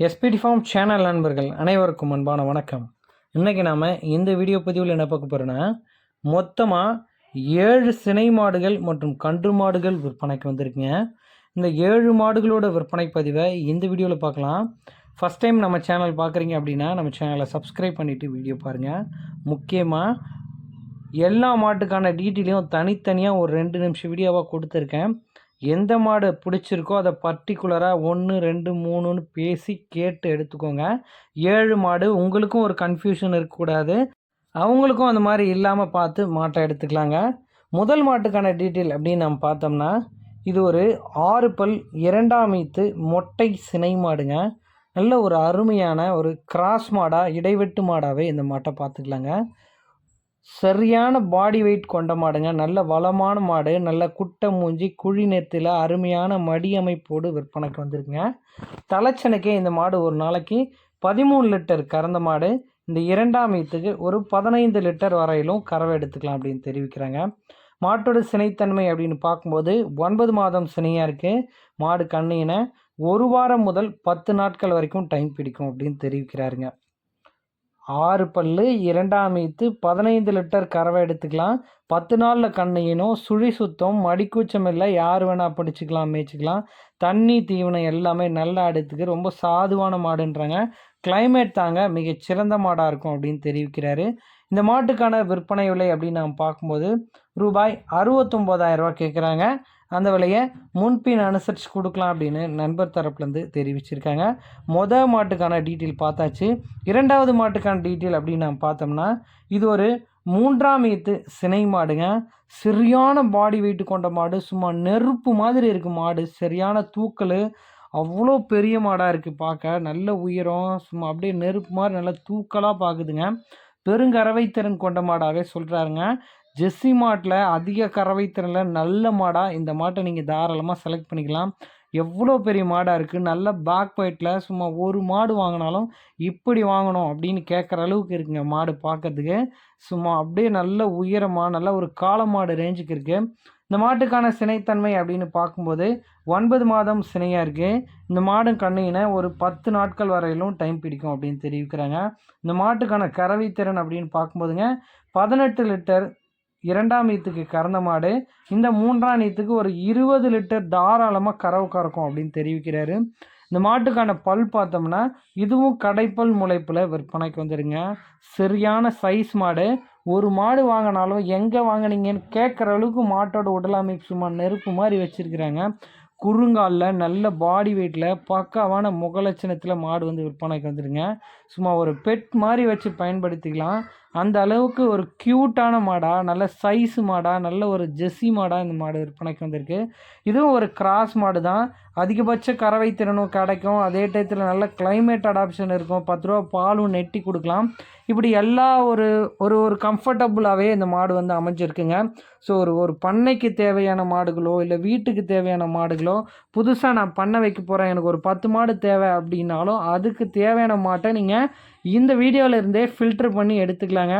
SPD form channel நண்பர்கள் அனைவருக்கும் அன்பான வணக்கம். இன்றைக்கி நாம் இந்த வீடியோ பதிவில் என்ன பார்க்க போகிறோன்னா மொத்தமாக ஏழு சினை மாடுகள் மற்றும் கன்று மாடுகள் விற்பனைக்கு வந்திருக்குங்க. இந்த ஏழு மாடுகளோட விற்பனை பதிவை இந்த வீடியோவில் பார்க்கலாம். ஃபஸ்ட் டைம் நம்ம சேனல் பார்க்குறீங்க அப்படின்னா நம்ம சேனலை சப்ஸ்கிரைப் பண்ணிவிட்டு வீடியோ பாருங்கள் முக்கியமாக எல்லா மாட்டுக்கான டீட்டெயிலையும் தனித்தனியாக ஒரு ரெண்டு நிமிஷம் வீடியோவாக கொடுத்துருக்கேன். எந்த மாடு பிடிச்சிருக்கோ அதை பர்டிகுலராக ஒன்று ரெண்டு மூணுன்னு பேசி கேட்டு எடுத்துக்கோங்க. ஏழு மாடு உங்களுக்கும் ஒரு கன்ஃபியூஷன் இருக்கக்கூடாது. அவங்களுக்கும் அந்த மாதிரி இல்லாமல் பார்த்து மாட்டை எடுத்துக்கலாங்க. முதல் மாட்டுக்கான டீட்டெயில் அப்படின்னு நம்ம பார்த்தோம்னா இது ஒரு ஆறு பல் இரண்டாம் ஈத்து மொட்டை சினை மாடுங்க. நல்ல ஒரு அருமையான ஒரு கிராஸ் மாடாக இடைவெட்டு மாடாகவே இந்த மாட்டை பார்த்துக்கலாங்க. சரியான பாடி வெயிட் கொண்ட மாடுங்க. நல்ல வளமான மாடு. நல்ல குட்டை மூஞ்சி குழி நெத்தில் அருமையான மடி அமைப்போடு விற்பனைக்கு வந்திருக்குங்க. தலைச்சனுக்கே இந்த மாடு ஒரு நாளைக்கு பதிமூணு லிட்டர் கறந்த மாடு. இந்த இரண்டாம் ஈத்துக்கு ஒரு பதினைந்து லிட்டர் வரையிலும் கறவை எடுத்துக்கலாம் அப்படின்னு தெரிவிக்கிறாங்க. மாட்டோட சினைத்தன்மை அப்படின்னு பார்க்கும்போது ஒன்பது மாதம் சினையாக இருக்குது மாடு கண்ணினை ஒரு வாரம் முதல் பத்து நாட்கள் வரைக்கும் டைம் பிடிக்கும் அப்படின்னு தெரிவிக்கிறாருங்க. ஆறு பல்லு இரண்டாம் ஈத்து பதினைந்து லிட்டர் கறவை எடுத்துக்கலாம். பத்து நாளில் கண்ணையினும் சுழி சுத்தம் மடிக்கூச்சம் இல்லை யார் வேணால் பிடிச்சிக்கலாம் மேய்ச்சிக்கலாம். தண்ணி தீவனம் எல்லாமே நல்லா எடுத்துக்கு. ரொம்ப சாதுவான மாடுன்றாங்க. கிளைமேட் தாங்க மிகச் சிறந்த மாடாக இருக்கும் அப்படின்னு தெரிவிக்கிறாரு. இந்த மாட்டுக்கான விற்பனை விலை அப்படின்னு நாம் பார்க்கும்போது ரூபாய் அறுபத்தொம்போதாயிரம் ரூபா கேட்குறாங்க அந்த விலையை முன்பின் அனுசரித்து கொடுக்கலாம் அப்படின்னு நண்பர் தரப்புலேருந்து தெரிவிச்சிருக்காங்க. மொதல் மாட்டுக்கான டீட்டெயில் பார்த்தாச்சு. இரண்டாவது மாட்டுக்கான டீட்டெயில் அப்படின்னு நாம் பார்த்தோம்னா இது ஒரு மூன்றாம் ஈத்து சினை மாடுங்க. சரியான பாடி வெயிட் கொண்ட மாடு சும்மா நெருப்பு மாதிரி இருக்குது மாடு. சரியான தூக்கல். அவ்வளோ பெரிய மாடாக இருக்குது பார்க்க. நல்ல உயரம் சும்மா அப்படியே நெருப்பு மாதிரி நல்லா தூக்கலாக பார்க்குதுங்க பெருங்கறவை திறன் கொண்ட மாடாகவே சொல்கிறாருங்க ஜெஸ்ஸி மாட்டில் அதிக கறவை திறனில் நல்ல மாடாக இந்த மாட்டை நீங்கள் தாராளமாக செலக்ட் பண்ணிக்கலாம். எவ்வளோ பெரிய மாடாக இருக்குது நல்ல பேக் பாயிண்டில் சும்மா ஒரு மாடு வாங்கினாலும் இப்படி வாங்கணும் அப்படின்னு கேட்குற அளவுக்கு இருக்குங்க மாடு பார்க்கறதுக்கு சும்மா அப்படியே நல்ல உயரமாக நல்ல ஒரு காளை மாடு ரேஞ்சுக்கு இருக்குது இந்த மாட்டுக்கான சினைத்தன்மை அப்படின்னு பார்க்கும்போது ஒன்பது மாதம் சினையாக இருக்குது இந்த மாடும் கண்ணினை ஒரு பத்து நாட்கள் வரையிலும் டைம் பிடிக்கும் அப்படின்னு தெரிவிக்கிறாங்க. இந்த மாட்டுக்கான கறவை திறன் அப்படின்னு பார்க்கும்போதுங்க பதினெட்டு லிட்டர் இரண்டாம் ஈத்துக்கு கறந்த மாடு. இந்த மூன்றாம் ஈத்துக்கு ஒரு இருபது லிட்டர் தாராளமாக கறவு கறக்கும் அப்படின்னு தெரிவிக்கிறாரு. இந்த மாட்டுக்கான பல் பார்த்தோம்னா இதுவும் கடைப்பல் முளைப்பில் விற்பனைக்கு வந்துடுங்க சரியான சைஸ் மாடு. ஒரு மாடு வாங்கினாலும் எங்கே வாங்கினீங்கன்னு கேட்குற அளவுக்கு மாட்டோட உடல் அமைப்பு சும்மா நெருப்பு மாதிரி வச்சுருக்குறாங்க. குறுங்காலில் நல்ல பாடி வெயிட்டில் பக்காவான முகலட்சணத்தில் மாடு வந்து விற்பனைக்கு வந்துடுங்க சும்மா ஒரு பெட் மாதிரி வச்சு பயன்படுத்திக்கலாம். அந்த அளவுக்கு ஒரு க்யூட்டான மாடாக நல்ல சைஸ் மாடாக நல்ல ஒரு ஜெஸ்ஸி மாடாக இந்த மாடு விற்பனைக்கு வந்திருக்கு. இதுவும் ஒரு கிராஸ் மாடு தான் அதிகபட்ச கறவை திறனும் கிடைக்கும். அதே டயத்தில் நல்ல கிளைமேட் அடாப்ஷன் இருக்கும். பத்து ரூபா பாலும் நெட்டி கொடுக்கலாம். இப்படி எல்லா ஒரு ஒரு ஒரு கம்ஃபர்டபுளாகவே இந்த மாடு வந்து அமைஞ்சிருக்குங்க. ஸோ ஒரு ஒரு பண்ணைக்கு தேவையான மாடுகளோ இல்லை வீட்டுக்கு தேவையான மாடுகளோ புதுசாக நான் பண்ண வைக்க போகிறேன் எனக்கு ஒரு பத்து மாடு தேவை அப்படின்னாலும் அதுக்கு தேவையான மாட்டை நீங்கள் இந்த வீடியோவில் இருந்தே ஃபில்டர் பண்ணி எடுத்துக்கலாங்க.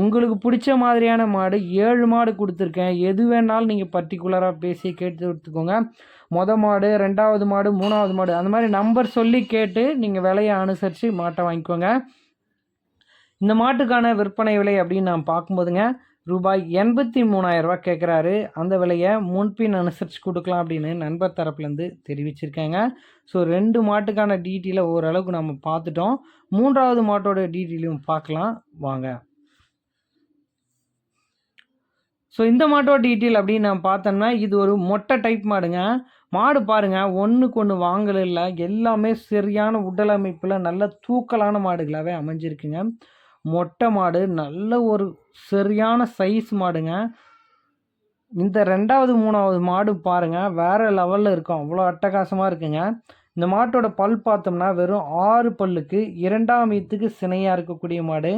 உங்களுக்கு பிடிச்ச மாதிரியான மாடு ஏழு மாடு கொடுத்துருக்கேன். எது வேணாலும் நீங்கள் பர்டிகுலராக பேசி கேட்டு எடுத்துக்கோங்க. மொதல் மாடு ரெண்டாவது மாடு மூணாவது மாடு அந்த மாதிரி நம்பர் சொல்லி கேட்டு நீங்கள் விலையை அனுசரித்து மாட்டை வாங்கிக்கோங்க. இந்த மாட்டுக்கான விற்பனை விலை அப்படின்னு நான் பார்க்கும்போதுங்க ரூபாய் எண்பத்தி மூணாயிரரூபா கேட்குறாரு. அந்த விலையை முன்பின் அனுசரித்து கொடுக்கலாம் அப்படின்னு நண்பர் தரப்புலேருந்து தெரிவிச்சிருக்காங்க. ஸோ ரெண்டு மாட்டுக்கான டீட்டெயிலை ஓரளவுக்கு நம்ம பார்த்துட்டோம். மூன்றாவது மாட்டோட டீட்டெயிலையும் பார்க்கலாம். வாங்க. ஸோ இந்த மாட்டோட டீட்டெயில் அப்படின்னு நான் பார்த்தோம்னா இது ஒரு மொட்டை டைப் மாடுங்க. மாடு பாருங்கள் ஒன்றுக்கு ஒன்று வாங்கல இல்லை. எல்லாமே சரியான உடல் அமைப்பில் நல்ல தூக்கலான மாடுகளாகவே அமைஞ்சிருக்குங்க. மொட்டை மாடு நல்ல ஒரு சரியான சைஸ் மாடுங்க. இந்த ரெண்டாவது மூணாவது மாடு பாருங்கள் வேறு லெவலில் இருக்கும். அவ்வளோ அட்டகாசமாக இருக்குங்க. இந்த மாட்டோட பல் பார்த்தோம்னா வெறும் ஆறு பல்லுக்கு இரண்டாம் ஈத்துக்கு சினையாக இருக்கக்கூடிய மாடு.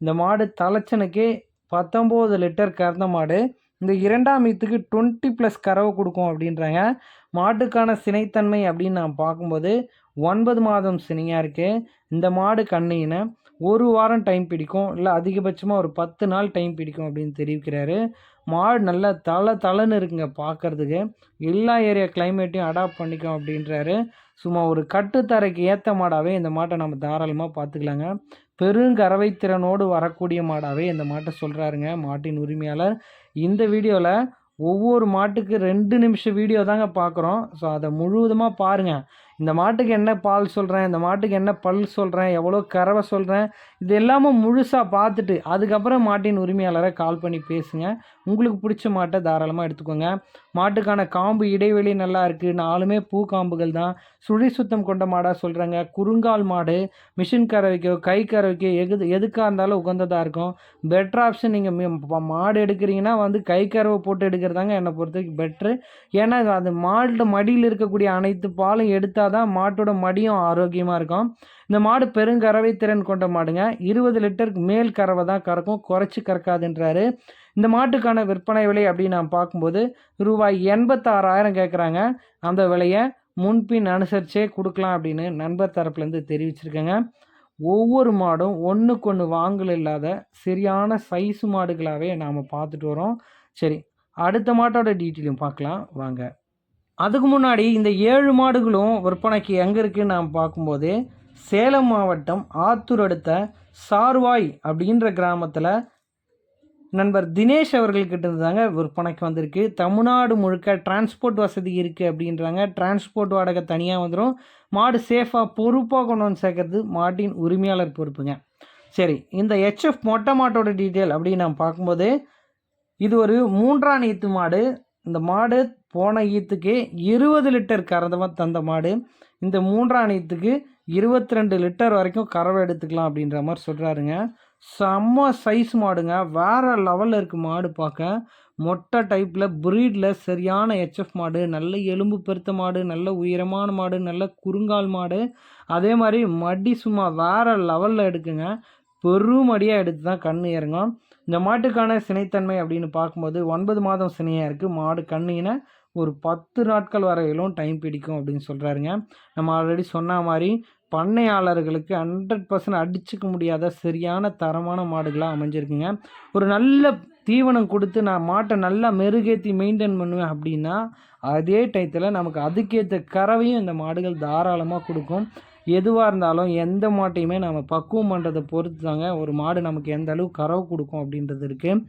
இந்த மாடு தலைச்சனுக்கே பத்தொம்போது லிட்டர் கறந்த மாடு. இந்த இரண்டாம் ஈத்துக்கு டுவெண்ட்டி ப்ளஸ் கறவை கொடுக்கும் அப்படின்றாங்க. மாட்டுக்கான சினைத்தன்மை அப்படின்னு நான் பார்க்கும்போது ஒன்பது மாதம் சினையாக இருக்குது இந்த மாடு கண்ணினை ஒரு வாரம் டைம் பிடிக்கும். இல்லை அதிகபட்சமாக ஒரு பத்து நாள் டைம் பிடிக்கும் அப்படின்னு தெரிவிக்கிறாரு. மாடு நல்லா தலை தலைன்னு இருக்குங்க பார்க்கறதுக்கு எல்லா ஏரியா கிளைமேட்டையும் அடாப்ட் பண்ணிக்கும் அப்படின்றாரு. சும்மா ஒரு கட்டுத்தரைக்கு ஏற்ற மாடாகவே இந்த மாட்டை நம்ம தாராளமாக பார்த்துக்கலாங்க பெருங்கறவை திறனோடு வரக்கூடிய மாடாகவே இந்த மாட்டை சொல்கிறாருங்க மாட்டின் உரிமையாளர். இந்த வீடியோவில் ஒவ்வொரு மாட்டுக்கு ரெண்டு நிமிஷம் வீடியோ தாங்க பார்க்குறோம் ஸோ அதை முழுவதுமாக பாருங்கள் இந்த மாட்டுக்கு என்ன பால் சொல்கிறேன் இந்த மாட்டுக்கு என்ன பல் சொல்கிறேன் எவ்வளோ கறவை சொல்கிறேன் இது எல்லாமே முழுசாக பார்த்துட்டு அதுக்கப்புறம் மாட்டின் உரிமையாளரை கால் பண்ணி பேசுங்க. உங்களுக்கு பிடிச்ச மாட்டை தாராளமாக எடுத்துக்கோங்க. மாட்டுக்கான காம்பு இடைவெளி நல்லா இருக்குது நாலுமே பூ காம்புகள் தான். சுழி சுத்தம் கொண்ட மாடாக சொல்கிறாங்க குறுங்கால் மாடு மிஷின் கறவைக்கோ கை கறவைக்கோ எது எதுக்காக இருந்தாலும் உகந்ததாக இருக்கும். பெட்டர் ஆப்ஷன் நீங்கள் மாடு எடுக்கிறீங்கன்னா வந்து கை கறவை போட்டு எடுக்கிறதாங்க என்னை பொறுத்த வரைக்கும் பெட்ரு ஏன்னா அது மாடு மடியில் இருக்கக்கூடிய அனைத்து பாலும் எடுத்தால் தான் மாட்டோட மடியும் ஆரோக்கியமாக இருக்கும். இந்த மாடு பெருங்கறவை திறன் கொண்ட மாடுங்க. இருபது லிட்டருக்கு மேல் கறவை தான் கறக்கும். குறைச்சி கறக்காதுன்றாரு. இந்த மாட்டுக்கான விற்பனை விலை அப்படின்னு நான் பார்க்கும்போது ரூபாய் எண்பத்தாறாயிரம் கேட்குறாங்க அந்த விலையை முன்பின் அனுசரிச்சே கொடுக்கலாம் அப்படின்னு நண்பர் தரப்புலேருந்து தெரிவிச்சிருக்கேங்க. ஒவ்வொரு மாடும் ஒன்றுக்கு ஒன்று வாங்கல் இல்லாத சரியான சைஸ் மாடுகளாகவே நாம் பார்த்துட்டு வரோம். சரி அடுத்த மாட்டோட டீட்டெயிலும் பார்க்கலாம். வாங்க. அதுக்கு முன்னாடி இந்த ஏழு மாடுகளும் விற்பனைக்கு எங்கே இருக்குன்னு நாம் பார்க்கும்போது சேலம் மாவட்டம் ஆத்தூர் அடுத்த சார்வாய் அப்படின்ற கிராமத்தில் நண்பர் தினேஷ் அவர்கள்கிட்ட இருந்தாங்க விற்பனைக்கு வந்திருக்கு. தமிழ்நாடு முழுக்க டிரான்ஸ்போர்ட் வசதி இருக்குது அப்படின்றாங்க. டிரான்ஸ்போர்ட் வாடகை தனியாக வந்துடும் மாடு சேஃபாக பொறுப்பாக கொண்டு வந்து சேர்க்கறது மாட்டின் உரிமையாளர் பொறுப்புங்க. சரி இந்த ஹெச்எஃப் மொட்டை மாட்டோட டீட்டெயில் அப்படின்னு நம்ம பார்க்கும்போது இது ஒரு மூன்றாம் நீத்து மாடு. இந்த மாடு போன ஈத்துக்கு இருபது லிட்டர் கறந்தமாக தந்த மாடு. இந்த மூன்றாம் ஈத்துக்கு இருபத்தி ரெண்டு லிட்டர் வரைக்கும் கறவை எடுத்துக்கலாம் அப்படின்ற மாதிரி சொல்கிறாருங்க செம்ம சைஸ் மாடுங்க. வேறு லெவலில் இருக்குது மாடு பார்க்க. மொட்டை டைப்பில் ப்ரீடில் சரியான ஹெச்எஃப் மாடு. நல்ல எலும்பு பெருத்த மாடு. நல்ல உயரமான மாடு. நல்ல குறுங்கால் மாடு. அதே மாதிரி மடி சும்மா வேறு லெவலில் எடுக்குங்க. பெருமடியாக எடுத்து தான் கண் இறங்கும் இந்த மாட்டுக்கான சினைத்தன்மை அப்படின்னு பார்க்கும்போது ஒன்பது மாதம் சினையாக இருக்குது மாடு கண்ணினை ஒரு பத்து நாட்கள் வரையிலும் டைம் பிடிக்கும் அப்படின்னு சொல்கிறாருங்க நம்ம ஆல்ரெடி சொன்ன மாதிரி பண்ணையாளர்களுக்கு ஹண்ட்ரட் பர்சன்ட் அடிச்சுக்க முடியாத சரியான தரமான மாடுகளாக அமைஞ்சிருக்குங்க. ஒரு நல்ல தீவனம் கொடுத்து நான் மாட்டை நல்லா மெருகேற்றி மெயின்டைன் பண்ணுவேன் அப்படின்னா அதே டயத்தில் நமக்கு அதுக்கேற்ற கறவையும் இந்த மாடுகள் தாராளமாக கொடுக்கும். எதுவாக இருந்தாலும் எந்த மாட்டையுமே நம்ம பக்குவம் பண்ணுறதை பொறுத்து தாங்க ஒரு மாடு நமக்கு எந்த அளவு கறவை கொடுக்கும் அப்படின்றது இருக்குது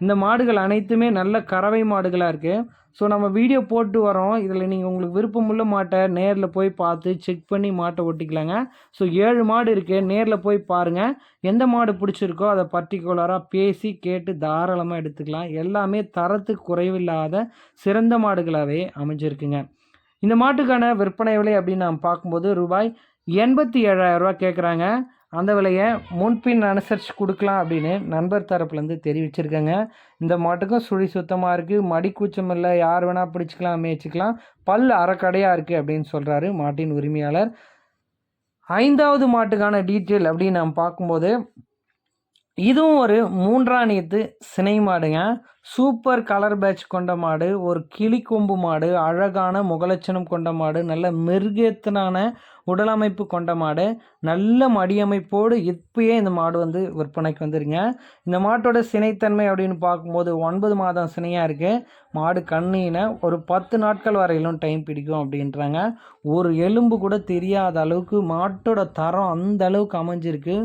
இந்த மாடுகள் அனைத்துமே நல்ல கறவை மாடுகளாக இருக்குது ஸோ நம்ம வீடியோ போட்டு வரோம். இதில் நீங்கள் உங்களுக்கு விருப்பமுள்ள மாட்டை நேரில் போய் பார்த்து செக் பண்ணி மாட்டை ஒட்டிக்கலாங்க ஸோ ஏழு மாடு இருக்குது நேரில் போய் பாருங்கள் எந்த மாடு பிடிச்சிருக்கோ அதை பர்டிகுலராக பேசி கேட்டு தாராளமாக எடுத்துக்கலாம். எல்லாமே தரத்துக்கு குறைவில்லாத சிறந்த மாடுகளாகவே அமைஞ்சிருக்குங்க. இந்த மாட்டுக்கான விற்பனை விலை அப்படின்னு நாம் பார்க்கும்போது ரூபாய் எண்பத்தி ஏழாயிரரூவா கேட்குறாங்க அந்த விலையை முன்பின் அனுசரித்து கொடுக்கலாம் அப்படின்னு நண்பர் தரப்புலேருந்து தெரிவிச்சிருக்கேங்க. இந்த மாட்டுக்கும் சுழி சுத்தமாக இருக்குது மடி கூச்சம் இல்லை. யார் வேணால் பிடிச்சிக்கலாம் மேய்ச்சிக்கலாம். பல் அறக்கடையாக இருக்குது அப்படின்னு சொல்கிறாரு மாட்டின் உரிமையாளர். ஐந்தாவது மாட்டுக்கான டீட்டெயில் அப்படின்னு நம்ம பார்க்கும்போது இதுவும் ஒரு மூன்றாணியத்து சினை மாடுங்க. சூப்பர் கலர் பேட்ச் கொண்ட மாடு ஒரு கிளிக்கொம்பு மாடு அழகான முகலட்சணம் கொண்ட மாடு நல்ல மெருகேத்தனான உடலமைப்பு கொண்ட மாடு நல்ல மடியமைப்போடு இப்பயே இந்த மாடு வந்து விற்பனைக்கு வந்துருங்க. இந்த மாட்டோட சினைத்தன்மை அப்படின்னு பார்க்கும்போது ஒன்பது மாதம் சினையாக இருக்குது மாடு கண்ணின ஒரு பத்து நாட்கள் வரையிலும் டைம் பிடிக்கும் அப்படின்றாங்க. ஒரு எலும்பு கூட தெரியாத அளவுக்கு மாட்டோட தரம் அந்த அளவுக்கு அமைஞ்சிருக்கு.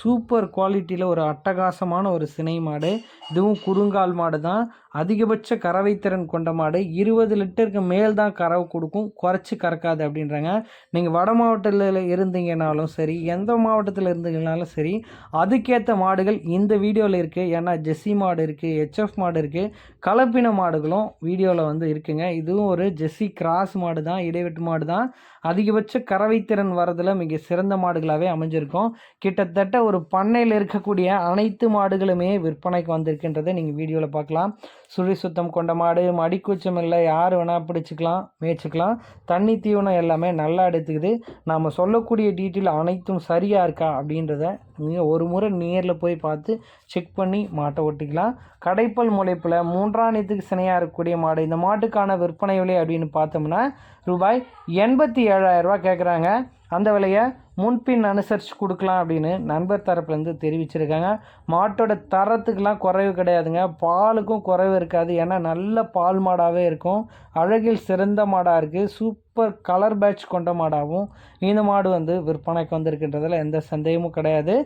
சூப்பர் குவாலிட்டியில் ஒரு அட்டகாசமான ஒரு சினை மாடு. இதுவும் குறுங்கால் மாடு தான் அதிகபட்ச கறவை திறன் கொண்ட மாடு இருபது லிட்டருக்கு மேல் தான் கறவை கொடுக்கும். குறைச்சி கறக்காது அப்படின்றாங்க. நீங்கள் வட மாவட்டத்தில் இருந்தீங்கனாலும் சரி எந்த மாவட்டத்தில் இருந்தீங்கனாலும் சரி அதுக்கேற்ற மாடுகள் இந்த வீடியோவில் இருக்குது ஏன்னா ஜெஸ்ஸி மாடு இருக்குது ஹெச்எஃப் மாடு இருக்குது கலப்பின மாடுகளும் வீடியோவில் வந்து இருக்குங்க. இதுவும் ஒரு ஜெஸ்ஸி கிராஸ் மாடு தான் இடைவெட்டு மாடு தான் அதிகபட்ச கறவைத்திறன் வரதில் மிக சிறந்த மாடுகளாகவே அமைஞ்சிருக்கும். கிட்டத்தட்ட ஒரு பண்ணையில் இருக்கக்கூடிய அனைத்து மாடுகளுமே விற்பனைக்கு வந்திருக்குன்றதை நீங்கள் வீடியோவில் பார்க்கலாம். சுழி சுத்தம் கொண்ட மாடு மடிக்கூச்சம் இல்லை யார் வேணால் பிடிச்சிக்கலாம் மேய்ச்சிக்கலாம். தண்ணி தீவனம் எல்லாமே நல்லா எடுத்துக்குது. நாம் சொல்லக்கூடிய டீட்டெயில் அனைத்தும் சரியாக இருக்கா அப்படின்றத நீங்கள் ஒரு முறை நேரில் போய் பார்த்து செக் பண்ணி மாட்டை ஒட்டிக்கலாம் கடைப்பல் முளைப்பில் மூன்றாணியத்துக்கு சினையாக இருக்கக்கூடிய மாடு இந்த மாட்டுக்கான விற்பனை விலை அப்படின்னு பார்த்தோம்னா ரூபாய் எண்பத்தி ஏழாயிரரூபா கேட்குறாங்க அந்த விலையை முன்பின் அனுசரித்து கொடுக்கலாம் அப்படின்னு நண்பர் தரப்புலேருந்து தெரிவிச்சிருக்காங்க. மாட்டோட தரத்துக்கெலாம் குறைவு கிடையாதுங்க. பாலுக்கும் குறைவு இருக்காது. ஏன்னா நல்ல பால் மாடாகவே இருக்கும். அழகில் சிறந்த மாடாக இருக்குது சூப்பர் கலர் பேட்ச் கொண்ட மாடாகவும் இந்த மாடு வந்து விற்பனைக்கு வந்திருக்கின்றதில் எந்த சந்தேகமும் கிடையாது.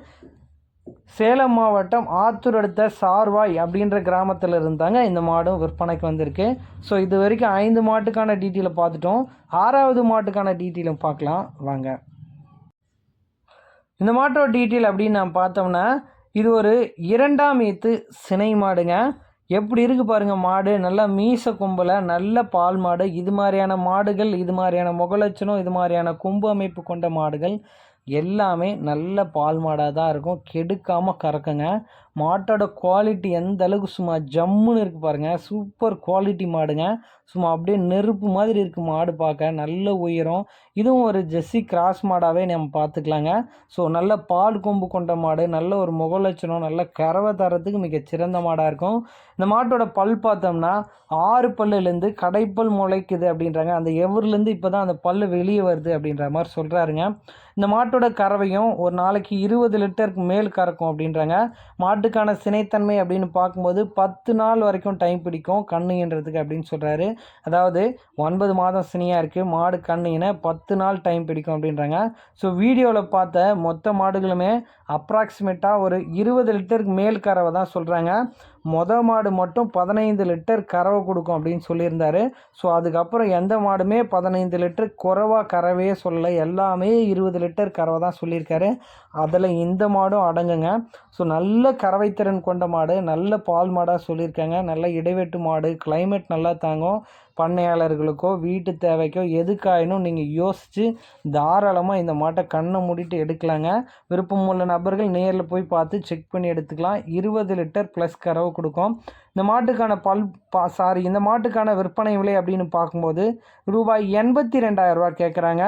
சேலம் மாவட்டம் ஆத்தூர் அடுத்த சார்வாய் அப்படின்ற கிராமத்தில் இருந்தாங்க. இந்த மாடும் விற்பனைக்கு வந்திருக்கு. ஸோ இது வரைக்கும் ஐந்து மாட்டுக்கான டீட்டெயிலை பார்த்துட்டோம். ஆறாவது மாட்டுக்கான டீட்டெயிலும் பார்க்கலாம். வாங்க. இந்த மாட்டோட டீட்டெயில் அப்படின்னு நான் பார்த்தோம்னா இது ஒரு இரண்டாம் ஈத்து சினை மாடுங்க. எப்படி இருக்குது பாருங்கள் மாடு நல்லா மீச கும்பலை நல்ல பால் மாடு. இது மாதிரியான மாடுகள் இது மாதிரியான முகலட்சணம் இது மாதிரியான கொம்பு அமைப்பு கொண்ட மாடுகள் எல்லாமே நல்ல பால் மாடாக தான் இருக்கும். கெடுக்காமல் கறக்குங்க. மாட்டோட குவாலிட்டி எந்த அளவுக்கு சும்மா ஜம்முன்னு இருக்குது பாருங்கள் சூப்பர் குவாலிட்டி மாடுங்க. சும்மா அப்படியே நெருப்பு மாதிரி இருக்குது மாடு பார்க்க. நல்ல உயரம். இதுவும் ஒரு ஜெஸ்ஸி கிராஸ் மாடாகவே நம்ம பார்த்துக்கலாங்க. ஸோ நல்ல பால் கொம்பு கொண்ட மாடு. நல்ல ஒரு முகலட்சணம். நல்ல கறவை தரத்துக்கு மிக சிறந்த மாடாக இருக்கும். இந்த மாட்டோட பல் பார்த்தோம்னா ஆறு பல்லுலேருந்து கடைப்பல் முளைக்குது அப்படின்றாங்க. அந்த எவர்லேருந்து இப்போ தான் அந்த பல் வெளியே வருது அப்படின்ற மாதிரி சொல்கிறாருங்க இந்த மாட்டோட கறவையும் ஒரு நாளைக்கு இருபது லிட்டருக்கு மேல் கறக்கும் அப்படின்றாங்க. மாட்டு அதுக்கான சினைத்தன்மை அப்படின்னு பார்க்கும்போது பத்து நாள் வரைக்கும் டைம் பிடிக்கும் கண்ணுன்றதுக்கு அப்படின்னு சொல்கிறாரு அதாவது ஒன்பது மாதம் சினியாக இருக்குது மாடு கண்ணுங்கின பத்து நாள் டைம் பிடிக்கும் அப்படின்றாங்க. ஸோ வீடியோவில் பார்த்த மொத்த மாடுகளுமே அப்ராக்சிமேட்டாக ஒரு இருபது லிட்டருக்கு மேல் கறவை தான் சொல்கிறாங்க மொதல் மாடு மட்டும் பதினைந்து லிட்டர் கறவை கொடுக்கும் அப்படின்னு சொல்லியிருந்தார். ஸோ அதுக்கப்புறம் எந்த மாடுமே பதினைந்து லிட்டர் குறைவாக கறவையே சொல்லலை. எல்லாமே இருபது லிட்டர் கறவை தான் சொல்லியிருக்காரு. அதில் இந்த மாடும் அடங்குங்க. ஸோ நல்ல கறவைத்திறன் கொண்ட மாடு. நல்ல பால் மாடாக சொல்லியிருக்காங்க. நல்ல இடைவெட்டு மாடு. கிளைமேட் நல்லா தாங்கும். பண்ணையாளர்களுக்கோ வீட்டு தேவைக்கோ எதுக்காயினும் நீங்கள் யோசித்து தாராளமாக இந்த மாட்டை கண்ணை மூடிட்டு எடுக்கலாங்க. விருப்பமுள்ள நபர்கள் நேரில் போய் பார்த்து செக் பண்ணி எடுத்துக்கலாம். இருபது லிட்டர் ப்ளஸ் கறவை கொடுக்கும். இந்த மாட்டுக்கான பல் பா சாரி இந்த மாட்டுக்கான விற்பனை விலை அப்படின்னு பார்க்கும்போது ரூபாய் எண்பத்தி ரெண்டாயிரரூவா கேட்குறாங்க.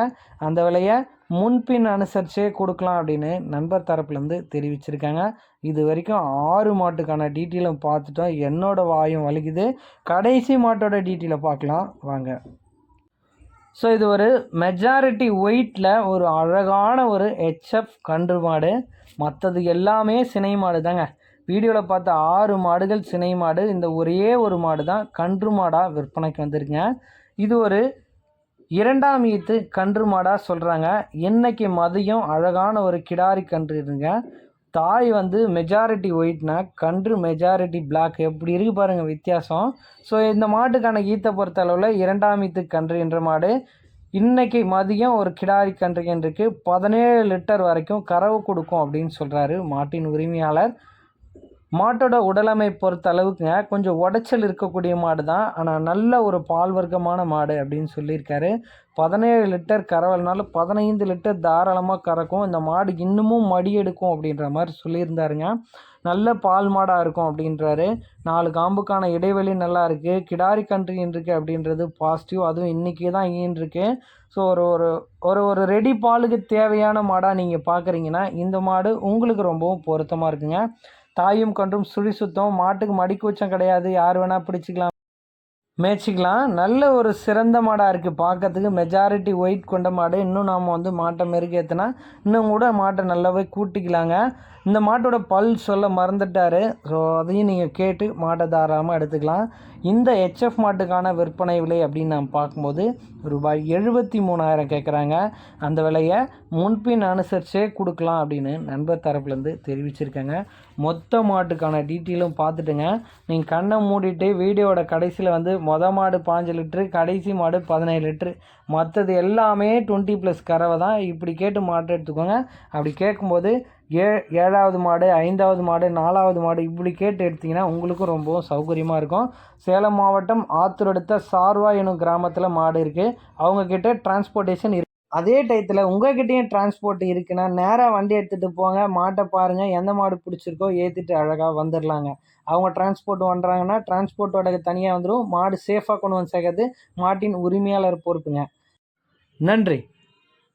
அந்த விலையை முன்பின் அனுசரித்தே கொடுக்கலாம் அப்படின்னு நண்பர் தரப்புலேருந்து தெரிவிச்சிருக்காங்க. இது வரைக்கும் ஆறு மாட்டுக்கான டீட்டெயிலும் பார்த்துட்டோம். என்னோட வாயும் வலிக்குது. கடைசி மாட்டோட டீட்டெயிலை பார்க்கலாம். வாங்க. ஸோ இது ஒரு மெஜாரிட்டி ஒயிட்டில் ஒரு அழகான ஒரு ஹெச்எஃப் கன்று மாடு. மற்றது எல்லாமே சினை மாடு தாங்க வீடியோவில் பார்த்த ஆறு மாடுகள் சினை மாடு இந்த ஒரே ஒரு மாடு தான் கன்று மாடாக விற்பனைக்கு வந்திருக்குங்க. இது ஒரு இரண்டாம் ஈத்து கன்று மாடாக சொல்கிறாங்க என்னைக்கு மதியம் அழகான ஒரு கிடாரி கன்று இருங்க. தாய் வந்து மெஜாரிட்டி ஒயிட்னா கன்று மெஜாரிட்டி பிளாக் எப்படி இருக்குது பாருங்கள் வித்தியாசம். ஸோ இந்த மாட்டுக்கான ஈத்தை பொறுத்த அளவில் இரண்டாம் ஈத்து கன்று என்ற மாடு. இன்னைக்கு மதியம் ஒரு கிடாரி கன்று கன்றுக்கு பதினேழு லிட்டர் வரைக்கும் கறவு கொடுக்கும் அப்படின்னு சொல்கிறாரு மாட்டின் உரிமையாளர். மாட்டோட உடலமை பொறுத்த அளவுக்குங்க கொஞ்சம் உடைச்சல் இருக்கக்கூடிய மாடு தான். ஆனால் நல்ல ஒரு பால் வர்க்கமான மாடு அப்படின்னு சொல்லியிருக்காரு. பதினேழு லிட்டர் கறவல்னால பதினைந்து லிட்டர் தாராளமாக கறக்கும். இந்த மாடு இன்னமும் மடி எடுக்கும் அப்படின்ற மாதிரி சொல்லியிருந்தாருங்க. நல்ல பால் மாடாக இருக்கும் அப்படின்றாரு. நாலு காம்புக்கான இடைவெளி நல்லா இருக்குது கிடாரி கன்று இருக்குது அப்படின்றது பாசிட்டிவ் அதுவும் இன்றைக்கி தான் ஈன்றிருக்கு ஸோ ஒரு ஒரு ஒரு ஒரு ரெடி பாலுக்கு தேவையான மாடாக நீங்கள் பார்க்குறீங்கன்னா இந்த மாடு உங்களுக்கு ரொம்பவும் பொருத்தமாக இருக்குங்க. தாயும் கன்றும் சுழி சுத்தம் மாட்டுக்கு மடிக்கூச்சம் கிடையாது. யார் வேணால் பிடிச்சிக்கலாம். மேய்ச்சிக்கலாம். நல்ல ஒரு சிறந்த மாடாக இருக்குது பார்க்கறதுக்கு மெஜாரிட்டி ஒயிட் கொண்ட மாடு. இன்னும் நாம் வந்து மாட்டை மெருகேற்றினா இன்னும் கூட மாட்டை நல்லாவே கூட்டிக்கலாங்க. இந்த மாட்டோட பல் சொல்ல மறந்துட்டார். ஸோ அதையும் நீங்கள் கேட்டு மாட்டை தாராளமாக எடுத்துக்கலாம். இந்த ஹெச்எஃப் மாட்டுக்கான விற்பனை விலை அப்படின்னு நான் பார்க்கும்போது ரூபாய் எழுபத்தி மூணாயிரம் கேட்குறாங்க அந்த விலையை முன்பின் அனுசரிச்சே கொடுக்கலாம் அப்படின்னு நண்பர் தரப்புலேருந்து தெரிவிச்சிருக்காங்க. மொத்த மாட்டுக்கான டீட்டெயிலும் பார்த்துட்டுங்க. நீங்கள் கண்ணை மூடிட்டு வீடியோட கடைசியில் வந்து மொத மாடு பாஞ்சு லிட்ரு கடைசி மாடு பதினேழு லிட்ரு மற்றது எல்லாமே டுவெண்ட்டி ப்ளஸ் கறவை தான். இப்படி கேட்டு மாட்டு எடுத்துக்கோங்க. அப்படி கேட்கும்போது ஏ ஏழாவது மாடு ஐந்தாவது மாடு நாலாவது மாடு இப்படி கேட்டு எடுத்திங்கன்னா உங்களுக்கும் ரொம்பவும் சௌகரியமாக இருக்கும். சேலம் மாவட்டம் ஆத்தூர் அடுத்த சார்வா எனும் கிராமத்தில் மாடு இருக்குது அவங்கக்கிட்ட டிரான்ஸ்போர்ட்டேஷன் இருக்கு. அதே டயத்தில் உங்ககிட்டயும் டிரான்ஸ்போர்ட் இருக்குன்னா நேராக வண்டி எடுத்துகிட்டு போங்க. மாட்டை பாருங்கள் எந்த மாடு பிடிச்சிருக்கோ ஏற்றிட்டு அழகாக வந்துடலாங்க அவங்க டிரான்ஸ்போர்ட் பண்ணுறாங்கன்னா டிரான்ஸ்போர்ட்டோட தனியாக வந்துடும் மாடு சேஃபாக கொண்டு வந்து சேர்க்கறது மாட்டின் உரிமையாளர் பொறுப்புங்க. நன்றி.